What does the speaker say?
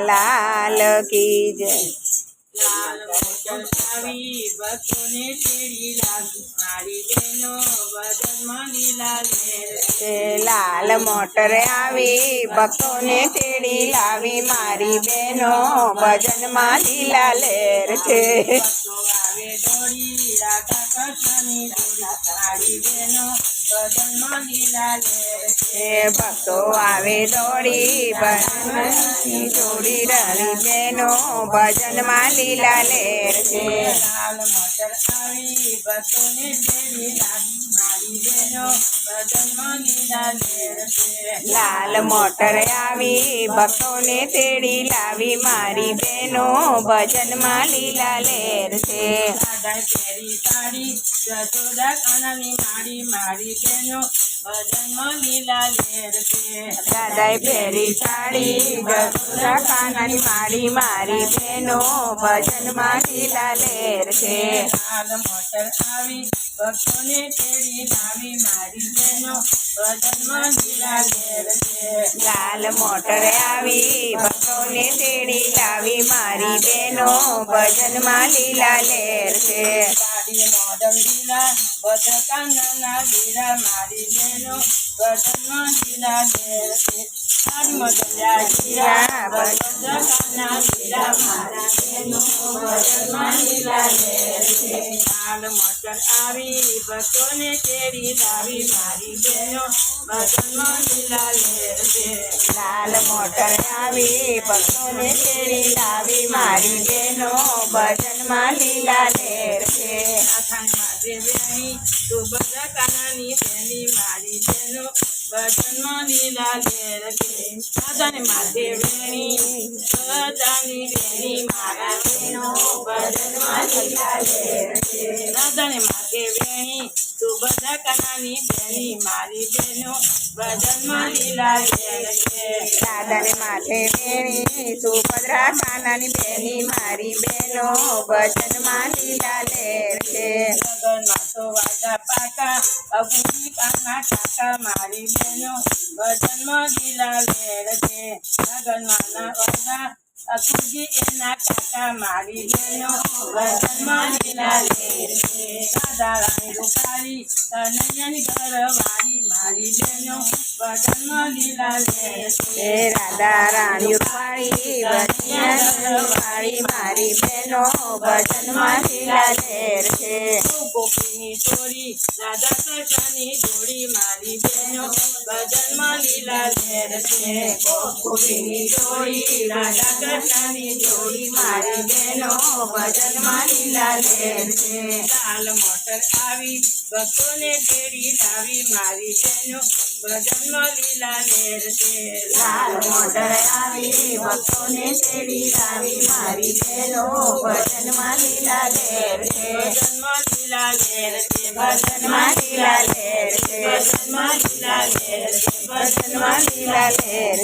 લાલ કી જય. લાલ મોટરે આવી ભક્તોને તેડી લાવી મારી બહેનો ભજનમાં લીલા લેર તે લાલ મોટરે આવી ભક્તોને તેડી લાવી. મારી બહેનો ભજનમાં લીલા લેર છે. રાધા કૃષ્ણની ભક્તો આવે દોડી ભજનની જોડી રહી બહેનો ભજનમાં લીલા. લેર છે લાલ મોટર આવી ભક્તોને તેડી લાવી મારી બેનો ભજનમાં લીલા લેર છે લાલ મોટર આવી ભક્તોને તેડી લાવી મારી બહેનો ભજનમાં લીલા. લેર છે રાધા કેરી સાડી જશોદા કાનાની મારી બહેનો ભજનમાં લીલા લેર છે. દાદાએ ફેરી સાડી ગસુરા કાનાની મારી મારી બહેનો ભજનમાં લીલા લેર છે. લાલ મોટર આવી ભક્તોને તેડી લાવી મારી બહેનો ભજનમાં લીલા લેર છે. લાલ મોટર આવી ભક્તોને તેડી લાવી મારી બહેનો ભજનમાં લીલા લેર છે. સાડી મોડલ લીલા બધ કાનાના મારી બેનો લીલા મારા મોટર આવી, બસોને કેરી લાવી મારી બેનો ભજનમાં લીલા મોટર આવી ભક્તોને તેડી લાવી મારી બહેનો ભજનમાં લીલા લેર છે આખામાં તો બધા કાનાની બેની મારી બહેનો ભજનમાં લીલા લેર છે દાદાને માથે વેણી, બધાની બેની મારા બહેનો ભજનમાં લીલા લેર છે દાદાને માથે વેણી તું બધા કનાની બેની મારી બેનો ભજનમાં લીલા દાદાને માથે વેણી સુભદ્રા કાનાની બેની મારી બેનો ભજનમાં લીલા લેર છે. લગનમાં તો વાદા પાકા અબુજી કાના કાકા મારી બેનો ભજનમાં લીલા લેર છે. લગનમાં ના વાદા અકુજી એના કાકા મારી બહેનો વચનમાં લીલા લે રાધા રાણી રૂપાળી કનૈયાની ઘરવાળી મારી બેનો ભજનમાં લીલા રાધા રાણી વાળી મારી બેનો વચનમાં લીલા લે ગોપીની ચોરી રાધા કૃષ્ણની જોડી મારી બહેનો. ભજનમાં લીલા ઘેર છે. ગોપીની ચોરી રાધા કૃષ્ણની જોડી મારી બહેનો. ભજનમાં લીલા ઘેર છે. લાલ મોટર આવી, ભક્તોને તેડી લાવી મારી બહેનો. ભજનમાં લીલા ઘેર છે. લાલ મોટર આવી, ભક્તોને તેડી લાવી મારી બહેનો. ભજનમાં લીલા ઘેર છે. ભજનમાં લીલા લેર છે ભજનમાં લીલા લેર છે ભજનમાં લીલા લેર છે ભજનમાં લીલા લેર